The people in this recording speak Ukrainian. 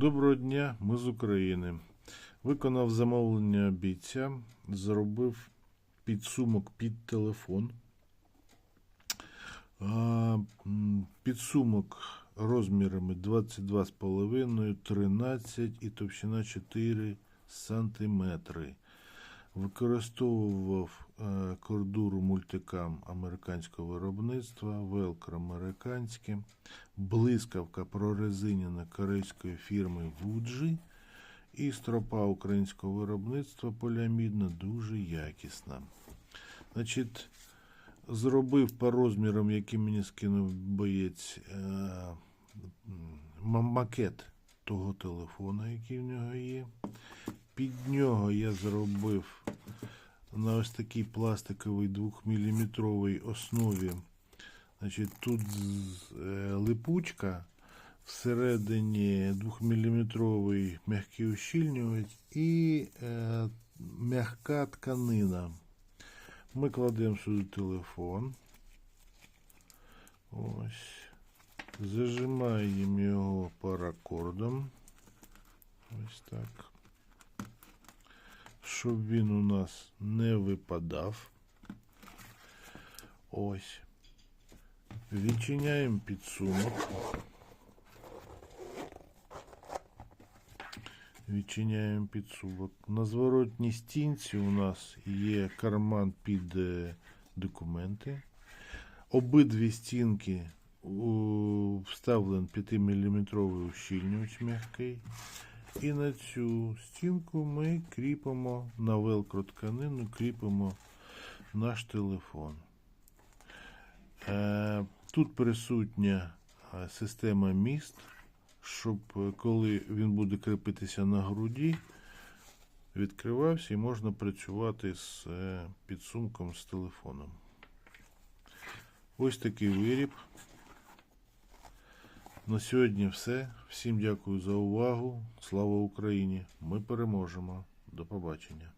Доброго дня, ми з України. Виконав замовлення бійця, зробив підсумок під телефон. Підсумок розмірами 22,5, 13 і товщина 4 сантиметри. Використовував е, кордуру мультикам американського виробництва, велкро американське, блискавка прорезинена корейської фірми Вуджі і стропа українського виробництва поліамідна дуже якісна. Значить, зробив по розмірам, які мені скинув боєць, е, макет того телефона, який в нього є. Під нього я зробив на ось такій пластиковій 2-мм основі. Значить, тут е, липучка, всередині 2-мм м'який ущільнювач і е, м'яка тканина. Ми кладемо сюди телефон. Ось. Зажимаємо його паракордом. Ось так. Щоб він у нас не випадав. Ось. Відчиняємо підсумок. Відчиняємо підсумок. На зворотній стінці у нас є карман під е, документи. Обидві стінки вставлен 5-мм ущільнювач м'який. І на цю стінку ми кріпимо на велкро тканину, кріпимо наш телефон. Е, Тут присутня е, система міст, щоб е, коли він буде кріпитися на груді, відкривався і можна працювати з підсумком з телефоном. Ось такий виріб. На сьогодні все. Всім дякую за увагу. Слава Україні! Ми переможемо. До побачення.